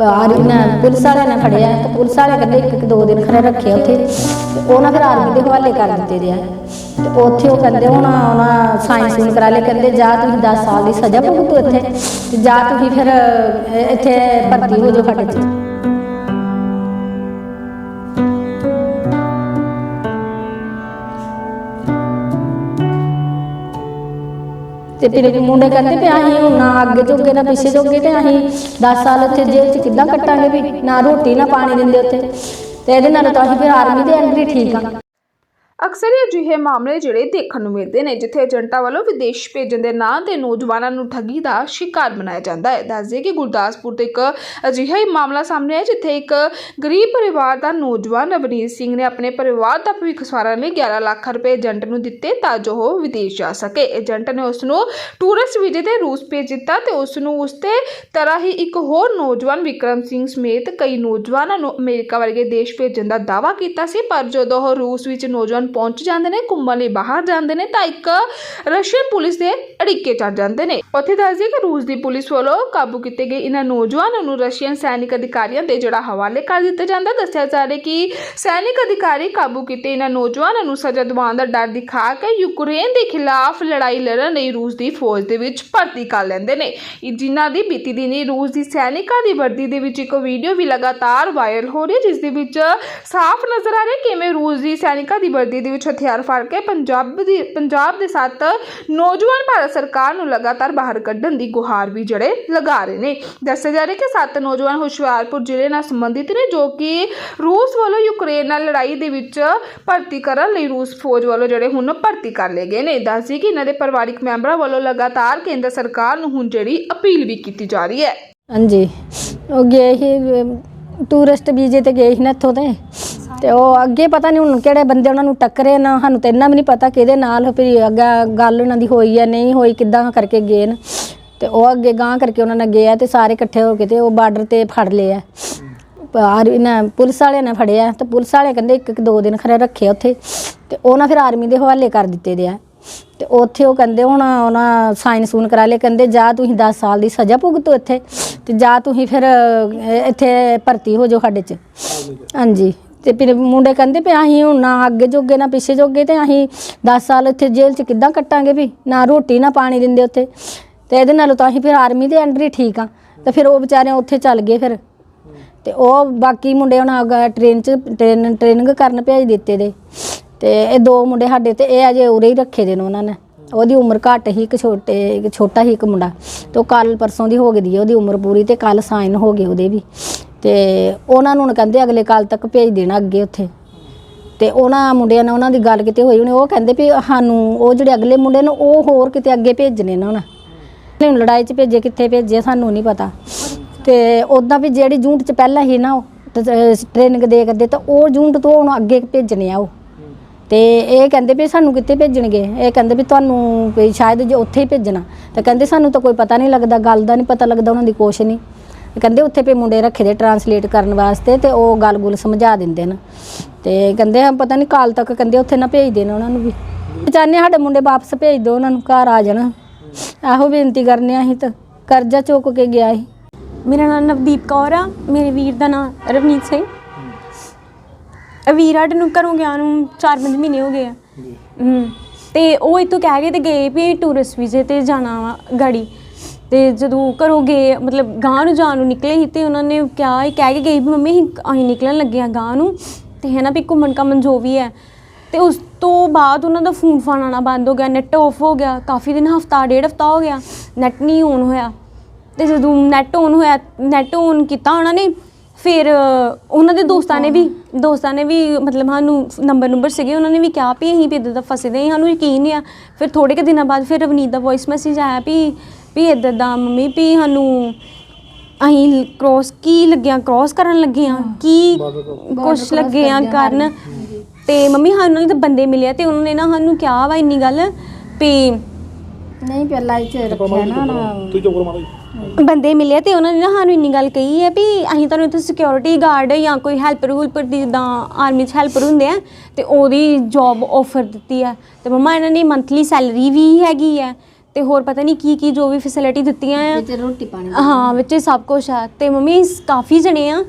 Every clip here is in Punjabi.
ਆਰਮੀ ਨੇ ਪੁਲਿਸ ਵਾਲਿਆਂ ਨੇ ਫੜਿਆ ਤੇ ਪੁਲਿਸ ਵਾਲੇ ਕਹਿੰਦੇ ਇੱਕ ਇੱਕ ਦੋ ਦਿਨ ਖਰੇ ਰੱਖਿਆ ਉੱਥੇ। ਤੇ ਉਹ ਨਾ ਫਿਰ ਆਰਮੀ ਦੇ ਹਵਾਲੇ ਕਰ ਦਿੱਤੇ ਦੇ ਆ ਤੇ ਉੱਥੇ ਉਹ ਕਹਿੰਦੇ ਹੁਣ ਉਹਨਾਂ ਸਾਇੰਸ ਨੂੰ ਕਰਾ ਲਿਆ ਕਹਿੰਦੇ ਜਾ ਤੁਸੀਂ 10 ਸਾਲ ਦੀ ਸਜ਼ਾ ਭੁਗਤੋ ਇੱਥੇ। ਤੇ ਜਾ ਤੁਸੀਂ ਫਿਰ ਇੱਥੇ ਭਰਤੀ ਹੋ ਜਾਓ ਸਾਡੇ ਚ। ਤੇ ਫਿਰ ਮੁੰਡੇ ਕਹਿੰਦੇ ਵੀ ਅਸੀਂ ਹੁਣ ਨਾ ਅੱਗੇ ਜੋਗੇ, ਨਾ ਪਿੱਛੇ ਜੋਗੇ ਤੇ ਅਸੀਂ 10 ਸਾਲ ਉੱਥੇ ਜੇਲ੍ਹ 'ਚ ਕਿੱਦਾਂ ਕੱਟਾਂਗੇ ਵੀ ਨਾ ਰੋਟੀ, ਨਾ ਪਾਣੀ ਦਿੰਦੇ ਉੱਥੇ। ਤੇ ਇਹਦੇ ਨਾਲ ਤਾਂ ਅਸੀਂ ਫਿਰ ਆਰਮੀ ਦੇ ਅੰਦਰ ਹੀ ਠੀਕ ਆ। ਅਕਸਰ ਹੀ ਅਜਿਹੇ ਮਾਮਲੇ ਜਿਹੜੇ ਦੇਖਣ ਨੂੰ ਮਿਲਦੇ ਨੇ, ਜਿੱਥੇ ਏਜੰਟਾਂ ਵੱਲੋਂ ਵਿਦੇਸ਼ ਭੇਜਣ ਦੇ ਨਾਂ ਤੇ ਨੌਜਵਾਨਾਂ ਨੂੰ ਠੱਗੀ ਦਾ ਸ਼ਿਕਾਰ ਬਣਾਇਆ ਜਾਂਦਾ ਹੈ। ਦੱਸਦੇ ਕਿ ਗੁਰਦਾਸਪੁਰ ਤੋਂ ਇੱਕ ਅਜਿਹਾ ਹੀ ਮਾਮਲਾ ਸਾਹਮਣੇ ਆਇਆ, ਜਿੱਥੇ ਇੱਕ ਗਰੀਬ ਪਰਿਵਾਰ ਦਾ ਨੌਜਵਾਨ ਰਵਨੀਤ ਸਿੰਘ ਨੇ ਆਪਣੇ ਪਰਿਵਾਰ ਦਾ ਭਵਿੱਖ ਸਵਾਰਨ ਲਈ 11 ਲੱਖ ਰੁਪਏ ਏਜੰਟ ਨੂੰ ਦਿੱਤੇ ਤਾਂ ਜੋ ਉਹ ਵਿਦੇਸ਼ ਜਾ ਸਕੇ। ਏਜੰਟ ਨੇ ਉਸ ਨੂੰ ਟੂਰਿਸਟ ਵੀਜ਼ੇ ਤੇ ਰੂਸ ਭੇਜ ਦਿੱਤਾ ਤੇ ਉਸ ਨੂੰ ਉਸ ਤੇ ਤਰ੍ਹਾਂ ਹੀ ਇੱਕ ਹੋਰ ਨੌਜਵਾਨ, ਵਿਕਰਮ ਸਿੰਘ ਸਮੇਤ ਕਈ ਨੌਜਵਾਨਾਂ ਨੂੰ ਅਮਰੀਕਾ ਵਰਗੇ ਦੇਸ਼ ਭੇਜਣ ਦਾ ਦਾਅਵਾ ਕੀਤਾ ਸੀ, ਪਰ ਜਦੋਂ ਉਹ ਰੂਸ ਵਿੱਚ ਨੌਜਵਾਨ ਪਹੁੰਚ ਜਾਂਦੇ ਨੇ, ਘੁੰਮਣ ਲਈ ਬਾਹਰ ਜਾਂਦੇ ਨੇ, ਤਾਂ ਇੱਕ ਰਸ਼ੀਅਨ ਪੁਲਿਸ ਦੇ ਅੜਿੱਕੇ ਚੜ ਜਾਂਦੇ ਨੇ। ਉੱਥੇ ਦੱਸਦੇ ਕਿ ਰੂਸ ਦੀ ਪੁਲਿਸ ਵੱਲੋਂ ਕਾਬੂ ਕੀਤੇ ਗਏ ਇਹਨਾਂ ਨੌਜਵਾਨਾਂ ਨੂੰ ਰਸ਼ੀਅਨ ਸੈਨਿਕ ਅਧਿਕਾਰੀਆਂ ਦੇ ਜਿਹੜਾ ਹਵਾਲੇ ਕਰ ਦਿੱਤਾ ਜਾਂਦਾ। ਦੱਸਿਆ ਜਾ ਰਿਹਾ ਕਿ ਸੈਨਿਕ ਅਧਿਕਾਰੀ ਕਾਬੂ ਕੀਤੇ ਇਹਨਾਂ ਨੌਜਵਾਨਾਂ ਨੂੰ ਸਜ਼ਾ ਦਿਵਾਉਣ ਦਾ ਡਰ ਦਿਖਾ ਕੇ ਯੂਕਰੇਨ ਦੇ ਖਿਲਾਫ ਲੜਾਈ ਲੜਨ ਲਈ ਰੂਸ ਦੀ ਫੌਜ ਦੇ ਵਿੱਚ ਭਰਤੀ ਕਰ ਲੈਂਦੇ ਨੇ। ਜਿਨ੍ਹਾਂ ਦੀ ਬੀਤੀ ਦਿਨੀ ਰੂਸ ਦੀ ਸੈਨਿਕਾਂ ਦੀ ਵਰਦੀ ਦੇ ਵਿੱਚ ਇੱਕ ਵੀਡੀਓ ਵੀ ਲਗਾਤਾਰ ਵਾਇਰਲ ਹੋ ਰਹੀ ਹੈ, ਜਿਸ ਦੇ ਵਿੱਚ ਸਾਫ਼ ਨਜ਼ਰ ਆ ਰਿਹਾ ਕਿਵੇਂ ਰੂਸ ਦੀ ਸੈਨਿਕਾਂ ਦੀ ਵਰਦੀ ਦੇ ਵਿੱਚ ਹਥਿਆਰ ਫੜ ਕੇ ਪੰਜਾਬ ਦੀ, ਪੰਜਾਬ ਦੇ ਸੱਤ ਨੌਜਵਾਨ ਭਾਰਤ ਸਰਕਾਰ ਨੂੰ ਲਗਾਤਾਰ ਬਾਹਰ ਕੱਢਣ ਦੀ ਗੁਹਾਰ ਵੀ ਜੜੇ ਲਗਾ ਰਹੇ ਨੇ। ਦੱਸਿਆ ਜਾ ਰਿਹਾ ਕਿ ਸੱਤ ਨੌਜਵਾਨ ਹੁਸ਼ਿਆਰਪੁਰ ਜ਼ਿਲ੍ਹੇ ਨਾਲ ਸੰਬੰਧਿਤ ਨੇ ਜੋ ਕਿ ਰੂਸ ਵੱਲੋਂ ਯੂਕਰੇਨ ਨਾਲ ਲੜਾਈ ਦੇ ਵਿੱਚ ਭਰਤੀ ਕਰਨ ਲਈ ਰੂਸ ਫੌਜ ਵੱਲੋਂ ਜਿਹੜੇ ਹੁਣ ਭਰਤੀ ਕਰ ਲਏ ਗਏ ਨੇ। ਦੱਸਦੀ ਕਿ ਇਹਨਾਂ ਦੇ ਪਰਿਵਾਰਿਕ ਮੈਂਬਰਾਂ ਵੱਲੋਂ ਲਗਾਤਾਰ ਕੇਂਦਰ ਸਰਕਾਰ ਨੂੰ ਹੁਣ ਜਿਹੜੀ ਅਪੀਲ ਵੀ ਕੀਤੀ ਜਾ ਰਹੀ ਹੈ। ਹਾਂਜੀ। ਉਹ ਗਏ ਸੀ ਟੂਰਿਸਟ ਵੀਜ਼ੇ ਤੇ ਗਏ ਸੀ ਨਾ ਇੱਥੋਂ ਤੇ ਤੇ ਉਹ ਅੱਗੇ ਪਤਾ ਨਹੀਂ ਹੁਣ ਕਿਹੜੇ ਬੰਦੇ ਉਹਨਾਂ ਨੂੰ ਟੱਕਰੇ ਨਾ, ਸਾਨੂੰ ਤੇ ਇੰਨਾ ਵੀ ਨਹੀਂ ਪਤਾ ਕਿਹਦੇ ਨਾਲ ਵੀ ਅੱਗਾ ਗੱਲ ਉਹਨਾਂ ਦੀ ਹੋਈ ਆ, ਨਹੀਂ ਹੋਈ, ਕਿੱਦਾਂ ਕਰਕੇ ਗਏ ਨੇ। ਤੇ ਉਹ ਅੱਗੇ ਗਾਂ ਕਰਕੇ ਉਹਨਾਂ ਨੇ ਗਏ ਆ ਤੇ ਸਾਰੇ ਇਕੱਠੇ ਹੋ ਕੇ ਤੇ ਉਹ ਬਾਰਡਰ ਤੇ ਫੜ ਲਏ ਆ। ਆਰਮੀ ਨੇ, ਪੁਲਿਸ ਵਾਲਿਆਂ ਨੇ ਫੜਿਆ ਤੇ ਪੁਲਿਸ ਵਾਲੇ ਕਹਿੰਦੇ ਇੱਕ ਇੱਕ ਦੋ ਦਿਨ ਖਰੇ ਰੱਖਿਆ ਉੱਥੇ। ਤੇ ਉਹ ਨਾ ਫਿਰ ਆਰਮੀ ਦੇ ਹਵਾਲੇ ਕਰ ਦਿੱਤੇ ਦੇ ਆ। ਤੇ ਉੱਥੇ ਉਹ ਕਹਿੰਦੇ ਹੁਣ ਉਹਨਾਂ ਸਾਈਨ ਸੂਨ ਕਰਾ ਲਏ, ਕਹਿੰਦੇ ਜਾਂ ਤੁਸੀਂ 10 ਸਾਲ ਦੀ ਸਜ਼ਾ ਭੁਗਤੋ ਇੱਥੇ ਤੇ ਜਾਂ ਤੁਸੀਂ ਫਿਰ ਇੱਥੇ ਭਰਤੀ ਹੋ ਜਾਓ ਸਾਡੇ ਚ। ਹਾਂਜੀ। ਤੇ ਫਿਰ ਮੁੰਡੇ ਕਹਿੰਦੇ ਵੀ ਅਸੀਂ ਹੁਣ ਨਾ ਅੱਗੇ ਜੋਗੇ, ਨਾ ਪਿੱਛੇ ਜੋਗੇ ਤੇ ਅਸੀਂ 10 ਸਾਲ ਇੱਥੇ ਜੇਲ੍ਹ ਚ ਕਿੱਦਾਂ ਕੱਟਾਂਗੇ ਵੀ? ਨਾ ਰੋਟੀ, ਨਾ ਪਾਣੀ ਦਿੰਦੇ ਉੱਥੇ। ਤੇ ਇਹਦੇ ਨਾਲੋਂ ਤਾਂ ਅਸੀਂ ਫਿਰ ਆਰਮੀ ਦੇ ਅੰਡਰ ਹੀ ਠੀਕ ਆ। ਤੇ ਫਿਰ ਉਹ ਵਿਚਾਰੇ ਉੱਥੇ ਚੱਲ ਗਏ ਫਿਰ। ਤੇ ਉਹ ਬਾਕੀ ਮੁੰਡੇ ਹੁਣ ਟ੍ਰੇਨ ਚ ਟ੍ਰੇਨ ਟ੍ਰੇਨਿੰਗ ਕਰਨ ਭੇਜ ਦਿੱਤੇ ਦੇ। ਤੇ ਇਹ ਦੋ ਮੁੰਡੇ ਸਾਡੇ ਤੇ ਇਹ ਅਜੇ ਉਰੇ ਹੀ ਰੱਖੇ ਦੇ ਨੇ ਉਹਨਾਂ ਨੇ। ਉਹਦੀ ਉਮਰ ਘੱਟ ਹੀ, ਇੱਕ ਛੋਟੇ, ਇੱਕ ਛੋਟਾ ਹੀ ਇੱਕ ਮੁੰਡਾ। ਤੇ ਉਹ ਕੱਲ ਪਰਸੋਂ ਦੀ ਹੋ ਗਈ ਦੀ ਹੈ ਉਹਦੀ ਉਮਰ ਪੂਰੀ ਤੇ ਕੱਲ ਸਾਈਨ ਹੋ ਗਏ ਉਹਦੇ ਵੀ। ਤੇ ਉਹਨਾਂ ਨੂੰ ਕਹਿੰਦੇ ਅਗਲੇ ਕੱਲ ਤੱਕ ਭੇਜ ਦੇਣਾ ਅੱਗੇ ਉੱਥੇ। ਤੇ ਉਹਨਾਂ ਮੁੰਡਿਆਂ ਨਾਲ ਉਹਨਾਂ ਦੀ ਗੱਲ ਕਿਤੇ ਹੋਈ ਉਹਨੇ ਉਹ ਕਹਿੰਦੇ ਵੀ ਸਾਨੂੰ ਉਹ ਜਿਹੜੇ ਅਗਲੇ ਮੁੰਡੇ ਨੇ ਉਹ ਹੋਰ ਕਿਤੇ ਅੱਗੇ ਭੇਜਣੇ ਨਾ ਉਹਨਾਂ। ਨੇ ਲੜਾਈ 'ਚ ਭੇਜੇ, ਕਿੱਥੇ ਭੇਜੇ, ਸਾਨੂੰ ਨਹੀਂ ਪਤਾ। ਤੇ ਉਦਾਂ ਵੀ ਜਿਹੜੀ ਜੂਨਟ 'ਚ ਪਹਿਲਾਂ ਹੀ ਨਾ ਉਹ ਟ੍ਰੇਨਿੰਗ ਦੇ ਕਰਦੇ ਤਾਂ ਉਹ ਜੂਨਟ ਤੋਂ ਹੁਣ ਅੱਗੇ ਭੇਜਣੇ ਆ ਉਹ। ਤੇ ਇਹ ਕਹਿੰਦੇ ਵੀ ਸਾਨੂੰ ਕਿੱਥੇ ਭੇਜਣਗੇ? ਇਹ ਕਹਿੰਦੇ ਵੀ ਤੁਹਾਨੂੰ ਸ਼ਾਇਦ ਜੇ ਉੱਥੇ ਹੀ ਭੇਜਣਾ। ਤਾਂ ਕਹਿੰਦੇ ਸਾਨੂੰ ਤਾਂ ਕੋਈ ਪਤਾ ਨਹੀਂ ਲੱਗਦਾ, ਗੱਲ ਦਾ ਨਹੀਂ ਪਤਾ ਲੱਗਦਾ, ਉਹਨਾਂ ਦੀ ਕੁਛ ਨਹੀਂ ਕਹਿੰਦੇ ਉੱਥੇ ਪੇ ਮੁੰਡੇ ਰੱਖੇ ਦੇ ਟਰਾਂਸਲੇਟ ਕਰਨ ਵਾਸਤੇ ਤੇ ਉਹ ਗੱਲ-ਗੁਲ ਸਮਝਾ ਦਿੰਦੇ ਨੇ। ਤੇ ਕਹਿੰਦੇ ਹਾਂ ਪਤਾ ਨਹੀਂ ਕਾਲ ਤੱਕ ਕਹਿੰਦੇ ਉੱਥੇ ਨਾ ਭੇਜ ਦੇਣ ਉਹਨਾਂ ਨੂੰ ਵੀ। ਚਾਹੁੰਦੇ ਹਾਂ ਸਾਡੇ ਮੁੰਡੇ ਵਾਪਸ ਭੇਜ ਦਿਓ ਉਹਨਾਂ ਨੂੰ ਘਰ ਆ ਜਾਣ। ਇਹੋ ਬੇਨਤੀ ਕਰਨੇ ਆ ਅਸੀਂ ਤਾਂ ਕਰਜ਼ਾ ਚੁੱਕ ਕੇ ਗਿਆ ਸੀ। ਮੇਰਾ ਨਾਮ ਨਵਦੀਪ ਕੌਰ ਆ ਮੇਰੇ ਵੀਰ ਦਾ ਨਾਮ ਰਵਨੀਤ ਸਿੰਘ। ਇਹ ਵੀਰ ਸਾਡੇ ਨੂੰ ਘਰੋਂ ਗਿਆ ਨੂੰ 4-5 ਮਹੀਨੇ ਹੋ ਗਏ ਆ। ਹੂੰ ਤੇ ਉਹ ਇੱਥੋਂ ਕਹਿ ਕੇ ਤੇ ਗਏ ਵੀ ਟੂਰਿਸਟ ਵੀਜ਼ੇ ਤੇ ਜਾਣਾ ਵਾ ਗਾੜੀ। ਤੇ ਜਦੋਂ ਘਰੋਂ ਗਏ ਮਤਲਬ ਗਾਂ ਨੂੰ ਜਾਣ ਨੂੰ ਨਿਕਲੇ ਸੀ ਤੇ ਉਹਨਾਂ ਨੇ ਕਿਹਾ ਇਹ ਕਹਿ ਕੇ ਗਈ ਵੀ ਮੰਮੀ ਅਸੀਂ ਅਸੀਂ ਨਿਕਲਣ ਲੱਗੇ ਆ ਗਾਂ ਨੂੰ ਤੇ ਹੈ ਨਾ ਵੀ ਘੁੰਮਣ ਘਾਮਣ ਜੋ ਵੀ ਹੈ। ਤੇ ਉਸ ਤੋਂ ਬਾਅਦ ਉਹਨਾਂ ਦਾ ਫੋਨ ਫਾਨ ਆਉਣਾ ਬੰਦ ਹੋ ਗਿਆ ਨੈਟ ਆਫ ਹੋ ਗਿਆ ਕਾਫੀ ਦਿਨ ਹਫਤਾ ਡੇਢ ਹਫਤਾ ਹੋ ਗਿਆ ਨੈਟ ਨਹੀਂ ਔਨ ਹੋਇਆ। ਤੇ ਜਦੋਂ ਨੈਟ ਔਨ ਹੋਇਆ ਨੈਟ ਔਨ ਕੀਤਾ ਉਹਨਾਂ ਨੇ ਫਿਰ ਉਹਨਾਂ ਦੇ ਦੋਸਤਾਂ ਨੇ ਵੀ ਦੋਸਤਾਂ ਨੇ ਵੀ ਮਤਲਬ ਸਾਨੂੰ ਨੰਬਰ ਨੰਬਰ ਸੀਗੇ ਉਹਨਾਂ ਨੇ ਵੀ ਕਿਹਾ ਵੀ ਅਸੀਂ ਵੀ ਇੱਦਾਂ ਦਾ ਫਸੇ ਦੇ ਸਾਨੂੰ ਯਕੀਨ ਨਹੀਂ ਆ। ਫਿਰ ਥੋੜੇ ਕੁ ਦਿਨਾਂ ਬਾਅਦ ਫਿਰ ਰਵਨੀਤ ਦਾ ਵੌਇਸ ਮੈਸੇਜ ਆਇਆ ਵੀ ਵੀ ਇੱਦਾਂ ਦਾ ਮੰਮੀ ਵੀ ਸਾਨੂੰ ਅਸੀਂ ਕ੍ਰੋਸ ਕੀ ਲੱਗਿਆ ਕ੍ਰੋਸ ਕਰਨ ਲੱਗੇ ਆ ਕੀ ਕੁਛ ਲੱਗੇ ਆ ਕਰਨ। ਤੇ ਮੰਮੀ ਸਾਨੂੰ ਤਾਂ ਬੰਦੇ ਮਿਲਿਆ ਤੇ ਉਹਨਾਂ ਨੇ ਨਾ ਸਾਨੂੰ ਕਿਹਾ ਵਾ ਇੰਨੀ ਗੱਲ ਵੀ ਨਹੀਂ ਪਹਿਲਾਂ ਇੱਥੇ ਰੱਖਿਆ ਨਾ ਉਹਨਾਂ ਬੰਦੇ ਮਿਲੇ ਤੇ ਉਹਨਾਂ ਨੇ ਨਾ ਸਾਨੂੰ ਇੰਨੀ ਗੱਲ ਕਹੀ ਹੈ ਵੀ ਅਸੀਂ ਤੁਹਾਨੂੰ ਇੱਥੇ ਸਿਕਿਉਰਿਟੀ ਗਾਰਡ ਜਾਂ ਕੋਈ ਹੈਲਪਰ ਹੁਲਪਰ ਦੀ ਜਿੱਦਾਂ ਆਰਮੀ 'ਚ ਹੈਲਪਰ ਹੁੰਦੇ ਆ ਤੇ ਉਹਦੀ ਜੌਬ ਆਫਰ ਦਿੱਤੀ ਹੈ। ਤੇ ਮਮਾ ਇਹਨਾਂ ਦੀ ਮੰਥਲੀ ਸੈਲਰੀ ਵੀ ਹੈਗੀ ਹੈ। ਤੇ ਹੋਰ ਪਤਾ ਨਹੀਂ ਕੀ ਕੀ ਜੋ ਵੀ ਫੈਸਿਲਿਟੀ ਦਿੱਤੀਆਂ ਆ। ਤੇ ਰੋਟੀ ਪਾਣੀ ਹਾਂ ਵਿੱਚ ਸਭ ਕੁਝ ਆ। ਤੇ ਮੰਮੀ ਕਾਫੀ ਜਣੇ ਆ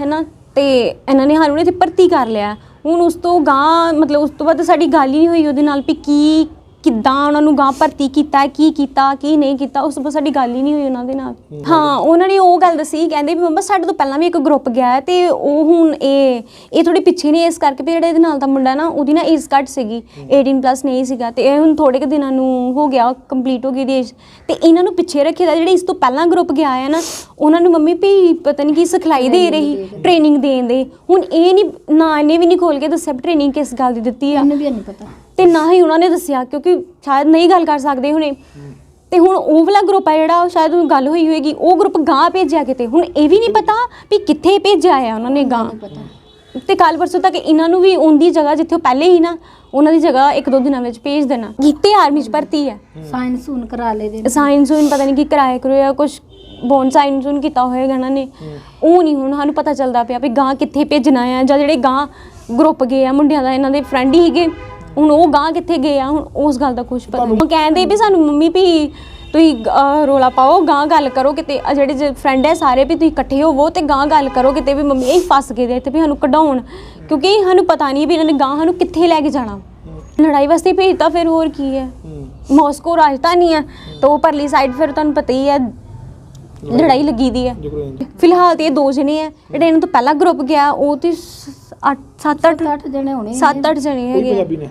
ਹੈਨਾ? ਤੇ ਇਹਨਾਂ ਨੇ ਸਾਨੂੰ ਇੱਥੇ ਭਰਤੀ ਕਰ ਲਿਆ। ਹੁਣ ਉਸ ਤੋਂ ਗਾਂ ਮਤਲਬ ਉਸ ਤੋਂ ਬਾਅਦ ਸਾਡੀ ਗੱਲ ਹੀ ਨਹੀਂ ਹੋਈ ਉਹਦੇ ਨਾਲ ਵੀ ਕੀ ਕਿੱਦਾਂ ਉਹਨਾਂ ਨੂੰ ਗਾਂ ਭਰਤੀ ਕੀਤਾ ਕੀ ਕੀਤਾ ਕੀ ਨਹੀਂ ਕੀਤਾ ਉਸ ਤੋਂ ਬਾਅਦ ਸਾਡੀ ਗੱਲ ਹੀ ਨਹੀਂ ਹੋਈ ਉਹਨਾਂ ਦੇ ਨਾਲ। ਹਾਂ। ਉਹਨਾਂ ਨੇ ਉਹ ਗੱਲ ਦੱਸੀ ਕਹਿੰਦੇ ਵੀ ਮੰਮਾ ਸਾਡੇ ਤੋਂ ਪਹਿਲਾਂ ਵੀ ਇੱਕ ਗਰੁੱਪ ਗਿਆ ਹੈ ਤੇ ਉਹ ਹੁਣ ਇਹ ਇਹ ਥੋੜੀ ਪਿੱਛੇ ਨੇ ਇਸ ਕਰਕੇ ਵੀ ਜਿਹੜਾ ਇਹਦੇ ਨਾਲ ਦਾ ਮੁੰਡਾ ਨਾ ਉਹਦੀ ਨਾ ਏਜ ਘੱਟ ਸੀਗੀ 18 ਪਲੱਸ ਨਹੀਂ ਸੀਗਾ ਤੇ ਇਹ ਹੁਣ ਥੋੜੇ ਕੁ ਦਿਨਾਂ ਨੂੰ ਹੋ ਗਿਆ ਕੰਪਲੀਟ ਹੋ ਗਈ ਦੀ ਏਜ ਤੇ ਇਹਨਾਂ ਨੂੰ ਪਿੱਛੇ ਰੱਖਿਆ ਦਾ ਜਿਹੜੇ ਇਸ ਤੋਂ ਪਹਿਲਾਂ ਗਰੁੱਪ ਗਿਆ ਹੈ ਨਾ ਉਹਨਾਂ ਨੂੰ ਮੰਮੀ ਵੀ ਪਤਾ ਨਹੀਂ ਕੀ ਸਿਖਲਾਈ ਦੇ ਰਹੀ ਟ੍ਰੇਨਿੰਗ ਦੇਣ ਦੇ। ਹੁਣ ਇਹ ਨਹੀਂ ਨਾ ਇਹਨੇ ਵੀ ਨਹੀਂ ਖੋਲ ਕੇ ਦੱਸਿਆ ਟ੍ਰੇਨਿੰਗ ਕਿਸ ਗੱਲ ਦੀ ਦਿੱਤੀ ਆ। ਇਹਨੂੰ ਵੀ ਨਹੀਂ ਪਤਾ। ਤੇ ਨਾ ਹੀ ਉਹਨਾਂ ਨੇ ਦੱਸਿਆ ਕਿਉਂਕਿ ਸ਼ਾਇਦ ਨਹੀਂ ਗੱਲ ਕਰ ਸਕਦੇ ਹੁਣੇ। ਤੇ ਹੁਣ ਉਹ ਵਾਲਾ ਗਰੁੱਪ ਹੈ ਜਿਹੜਾ ਉਹ ਸ਼ਾਇਦ ਉਹ ਗੱਲ ਹੋਈ ਹੋਏਗੀ ਉਹ ਗਰੁੱਪ ਗਾਂ ਭੇਜਿਆ ਕਿਤੇ? ਹੁਣ ਇਹ ਵੀ ਨਹੀਂ ਪਤਾ ਵੀ ਕਿੱਥੇ ਭੇਜਿਆ ਆ ਉਹਨਾਂ ਨੇ ਗਾਂ ਤੇ ਕੱਲ ਪਰਸੋਂ ਤੱਕ ਇਹਨਾਂ ਨੂੰ ਵੀ ਉਹਦੀ ਜਗ੍ਹਾ ਜਿੱਥੇ ਉਹ ਪਹਿਲੇ ਹੀ ਨਾ ਉਹਨਾਂ ਦੀ ਜਗ੍ਹਾ ਇੱਕ ਦੋ ਦਿਨਾਂ ਵਿੱਚ ਭੇਜ ਦੇਣਾ। ਕੀਤੇ ਆਰਮੀ ਚ ਭਰਤੀ ਹੈ ਸਾਇੰਸ ਹੁਣ ਕਰਾ ਲੇ ਦੇ ਸਾਇੰਸ ਹੁਣ ਪਤਾ ਨਹੀਂ ਕੀ ਕਰਾਇਆ ਕਰੋ ਜਾਂ ਕੁਝ ਬੋਨ ਸਾਇੰਸ ਹੁਣ ਕੀਤਾ ਹੋਏਗਾ ਇਹਨਾਂ ਨੇ। ਉਹ ਨਹੀਂ ਹੁਣ ਸਾਨੂੰ ਪਤਾ ਚੱਲਦਾ ਪਿਆ ਵੀ ਗਾਂ ਕਿੱਥੇ ਭੇਜਣਾ ਆ ਜਾਂ ਜਿਹੜੇ ਗਾਂ ਗਰੁੱਪ ਗਏ ਆ ਮੁੰਡਿਆਂ ਦਾ ਇਹਨਾਂ ਦੇ ਫਰੈਂਡ ਹੀ ਸੀਗੇ ਹੁਣ ਉਹ ਗਾਂ ਕਿੱਥੇ ਗਏ ਆ? ਹੁਣ ਉਸ ਗੱਲ ਦਾ ਕੁਝ ਪਤਾ ਨਹੀਂ। ਉਹ ਕਹਿੰਦੇ ਵੀ ਸਾਨੂੰ ਮੰਮੀ ਵੀ ਤੁਸੀਂ ਅਹ, ਰੌਲਾ ਪਾਓ ਗਾਂ ਗੱਲ ਕਰੋ ਕਿਤੇ। ਆਹ ਜਿਹੜੇ ਫਰੈਂਡ ਹੈ ਸਾਰੇ ਵੀ ਤੁਸੀਂ ਇਕੱਠੇ ਹੋਵੋ ਤੇ ਗਾਂ ਗੱਲ ਕਰੋ ਕਿਤੇ ਵੀ ਮੰਮੀ ਇਹ ਫਸ ਗਏ ਦੇ ਇੱਥੇ ਵੀ ਸਾਨੂੰ ਕਢਾਉਣ। ਕਿਉਂਕਿ ਸਾਨੂੰ ਪਤਾ ਨਹੀਂ ਵੀ ਇਹਨਾਂ ਨੇ ਗਾਂ ਸਾਨੂੰ ਕਿੱਥੇ ਲੈ ਕੇ ਜਾਣਾ। ਲੜਾਈ ਵਾਸਤੇ ਭੇਜਤਾ ਫਿਰ ਹੋਰ ਕੀ ਹੈ? ਮਾਸਕੋ ਰਾਜਧਾਨੀ ਹੈ ਤਾਂ ਉਹ ਪਰਲੀ ਸਾਈਡ ਫਿਰ ਤੁਹਾਨੂੰ ਪਤਾ ਹੀ ਹੈ ਲੜਾਈ ਲੱਗੀ ਦੀ ਹੈ। ਫਿਲਹਾਲ ਤੇ ਇਹ ਦੋ ਜਣੇ ਆ। ਜਿਹੜੇ ਇਹਨਾਂ ਤੋਂ ਪਹਿਲਾ ਗਰੁੱਪ ਗਿਆ ਉਹ ਤੇ 8 7 8 ਅੱਠ ਜਣੇ ਹੋਣੇ 7 8 ਜਣੇ ਹੈਗੇ ਆ। ਪੰਜਾਬੀ ਨੇ।